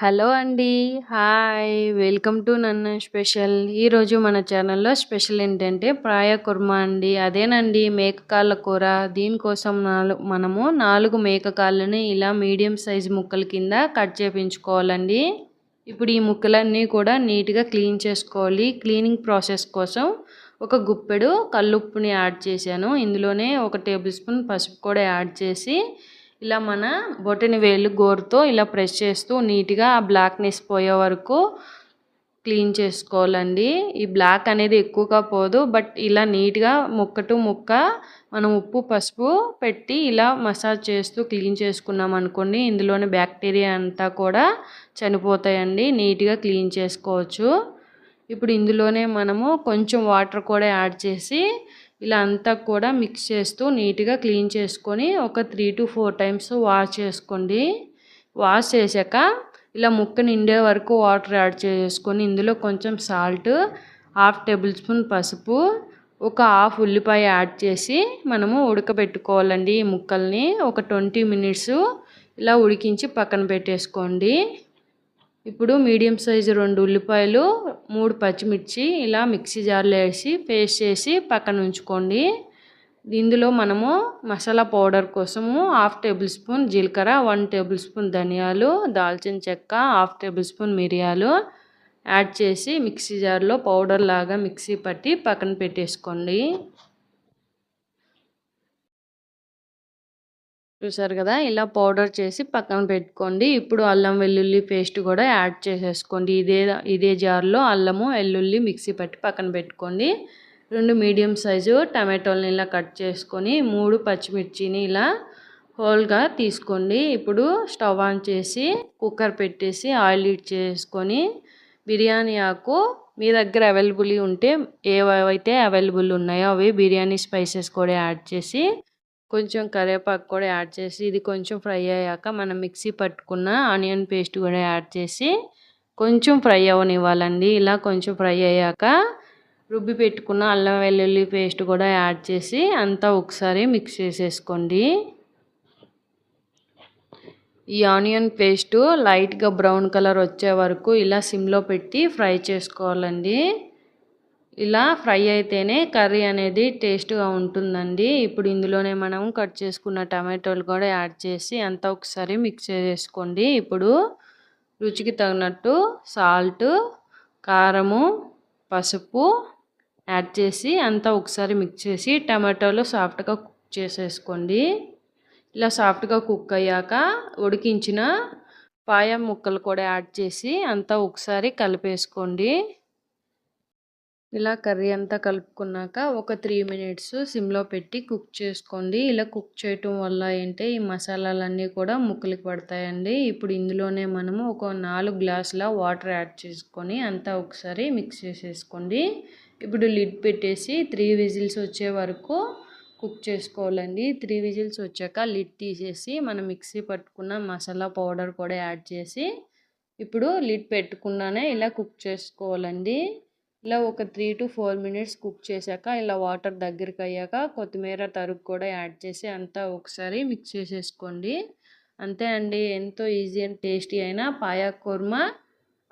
Hello అండి. Hi. Welcome to నన్ను special. ఈరోజు మన ఛానల్లో స్పెషల్ ఏంటంటే ప్రాయ కుర్మా అండి. అదేనండి మేకకాళ్ళ కూర. దీనికోసం నాలుగు మనము నాలుగు మేకకాళ్ళని ఇలా మీడియం సైజ్ ముక్కల కింద కట్ చేపించుకోవాలండి. ఇప్పుడు ఈ ముక్కలన్నీ కూడా నీట్గా క్లీన్ చేసుకోవాలి. క్లీనింగ్ ప్రాసెస్ కోసం ఒక గుప్పెడు కల్లుప్పుని యాడ్ చేశాను. ఇందులోనే ఒక టేబుల్ స్పూన్ పసుపు కూడా యాడ్ చేసి ఇలా మన బొటని వేలు గోరుతో ఇలా ప్రెస్ చేస్తూ నీట్గా ఆ బ్లాక్నెస్ పోయే వరకు క్లీన్ చేసుకోవాలండి. ఈ బ్లాక్ అనేది ఎక్కువగా పోదు బట్ ఇలా నీట్గా ముక్క టు ముక్క మనం ఉప్పు పసుపు పెట్టి ఇలా మసాజ్ చేస్తూ క్లీన్ చేసుకున్నాం అనుకోండి ఇందులోని బ్యాక్టీరియా అంతా కూడా చనిపోతాయండి. నీట్గా క్లీన్ చేసుకోవచ్చు. ఇప్పుడు ఇందులోనే మనము కొంచెం వాటర్ కూడా యాడ్ చేసి ఇలా అంతా కూడా మిక్స్ చేస్తూ నీట్గా క్లీన్ చేసుకొని ఒక three to four times wash చేసుకోండి. వాష్ చేశాక ఇలా ముక్క నిండే వరకు వాటర్ యాడ్ చేసుకొని ఇందులో కొంచెం సాల్ట్ హాఫ్ టేబుల్ స్పూన్ పసుపు ఒక హాఫ్ ఉల్లిపాయ యాడ్ చేసి మనము ఉడకబెట్టుకోవాలండి ఈ ముక్కల్ని. ఒక ట్వంటీ మినిట్స్ ఇలా ఉడికించి పక్కన పెట్టేసుకోండి. ఇప్పుడు మీడియం సైజు రెండు ఉల్లిపాయలు మూడు పచ్చిమిర్చి ఇలా మిక్సీ జార్లో వేసి పేస్ట్ చేసి పక్కన ఉంచుకోండి. ఇందులో మనము మసాలా పౌడర్ కోసము హాఫ్ టేబుల్ స్పూన్ జీలకర్ర వన్ టేబుల్ స్పూన్ ధనియాలు దాల్చిన చెక్క హాఫ్ టేబుల్ స్పూన్ మిరియాలు యాడ్ చేసి మిక్సీ జార్లో పౌడర్ లాగా మిక్సీ పట్టి పక్కన పెట్టేసుకోండి. చూసారు కదా? ఇలా పౌడర్ చేసి పక్కన పెట్టుకోండి. ఇప్పుడు అల్లం వెల్లుల్లి పేస్ట్ కూడా యాడ్ చేసేసుకోండి. ఇదే ఇదే జార్లో అల్లము వెల్లుల్లి మిక్సీ పట్టి పక్కన పెట్టుకోండి. రెండు మీడియం సైజు టమాటోలని ఇలా కట్ చేసుకొని మూడు పచ్చిమిర్చిని ఇలా హోల్గా తీసుకోండి. ఇప్పుడు స్టవ్ ఆన్ చేసి కుక్కర్ పెట్టేసి ఆయిల్ హీట్ చేసుకొని బిర్యానీ ఆకు మీ దగ్గర అవైలబుల్ ఉంటే ఏవైతే అవైలబుల్ ఉన్నాయో అవి బిర్యానీ స్పైసెస్ కూడా యాడ్ చేసి కొంచెం కరివేపాకు కూడా యాడ్ చేసి ఇది కొంచెం ఫ్రై అయ్యాక మనం మిక్సీ పట్టుకున్న ఆనియన్ పేస్ట్ కూడా యాడ్ చేసి కొంచెం ఫ్రై అవ్వనివ్వాలండి. ఇలా కొంచెం ఫ్రై అయ్యాక రుబ్బి పెట్టుకున్న అల్లం వెల్లుల్లి పేస్ట్ కూడా యాడ్ చేసి అంతా ఒకసారి మిక్స్ చేసేసుకోండి. ఈ ఆనియన్ పేస్టు లైట్గా బ్రౌన్ కలర్ వచ్చే వరకు ఇలా సిమ్లో పెట్టి ఫ్రై చేసుకోవాలండి. ఇలా ఫ్రై అయితేనే కర్రీ అనేది టేస్ట్గా ఉంటుందండి. ఇప్పుడు ఇందులోనే మనం కట్ చేసుకున్న టమాటోలు కూడా యాడ్ చేసి అంతా ఒకసారి మిక్స్ చేసుకోండి. ఇప్పుడు రుచికి తగినట్టు సాల్ట్ కారము పసుపు యాడ్ చేసి అంతా ఒకసారి మిక్స్ చేసి టమాటోలు సాఫ్ట్గా కుక్ చేసేసుకోండి. ఇలా సాఫ్ట్గా కుక్ అయ్యాక ఉడికించిన పాయం ముక్కలు కూడా యాడ్ చేసి అంతా ఒకసారి కలిపేసుకోండి. ఇలా కర్రీ అంతా కలుపుకున్నాక ఒక త్రీ మినిట్స్ సిమ్లో పెట్టి కుక్ చేసుకోండి. ఇలా కుక్ చేయటం వల్ల ఏంటి ఈ మసాలాలన్నీ కూడా ముక్కలకి పడతాయండి. ఇప్పుడు ఇందులోనే మనము ఒక నాలుగు గ్లాసుల వాటర్ యాడ్ చేసుకొని అంతా ఒకసారి మిక్స్ చేసేసుకోండి. ఇప్పుడు లిడ్ పెట్టేసి త్రీ విజిల్స్ వచ్చే వరకు కుక్ చేసుకోవాలండి. త్రీ విజిల్స్ వచ్చాక లిడ్ తీసేసి మనం మిక్సీ పట్టుకున్న మసాలా పౌడర్ కూడా యాడ్ చేసి ఇప్పుడు లిడ్ పెట్టుకున్నానే ఇలా కుక్ చేసుకోవాలండి. ఇలా ఒక three to four minutes cook చేశాక ఇలా వాటర్ దగ్గరికి అయ్యాక కొత్తిమీర తరుగు కూడా యాడ్ చేసి అంతా ఒకసారి మిక్స్ చేసేసుకోండి. అంతే అండి. ఎంతో ఈజీ అండ్ టేస్టీ అయిన పాయా కుర్మా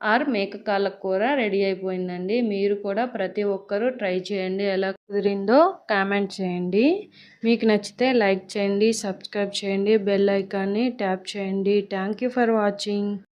ఆర్ మేకకాల కూర రెడీ అయిపోయిందండి. మీరు కూడా ప్రతి ఒక్కరూ ట్రై చేయండి. ఎలా కుదిరిందో కామెంట్ చేయండి. మీకు నచ్చితే లైక్ చేయండి సబ్స్క్రైబ్ చేయండి బెల్ ఐకాన్ని ట్యాప్ చేయండి. Thank for watching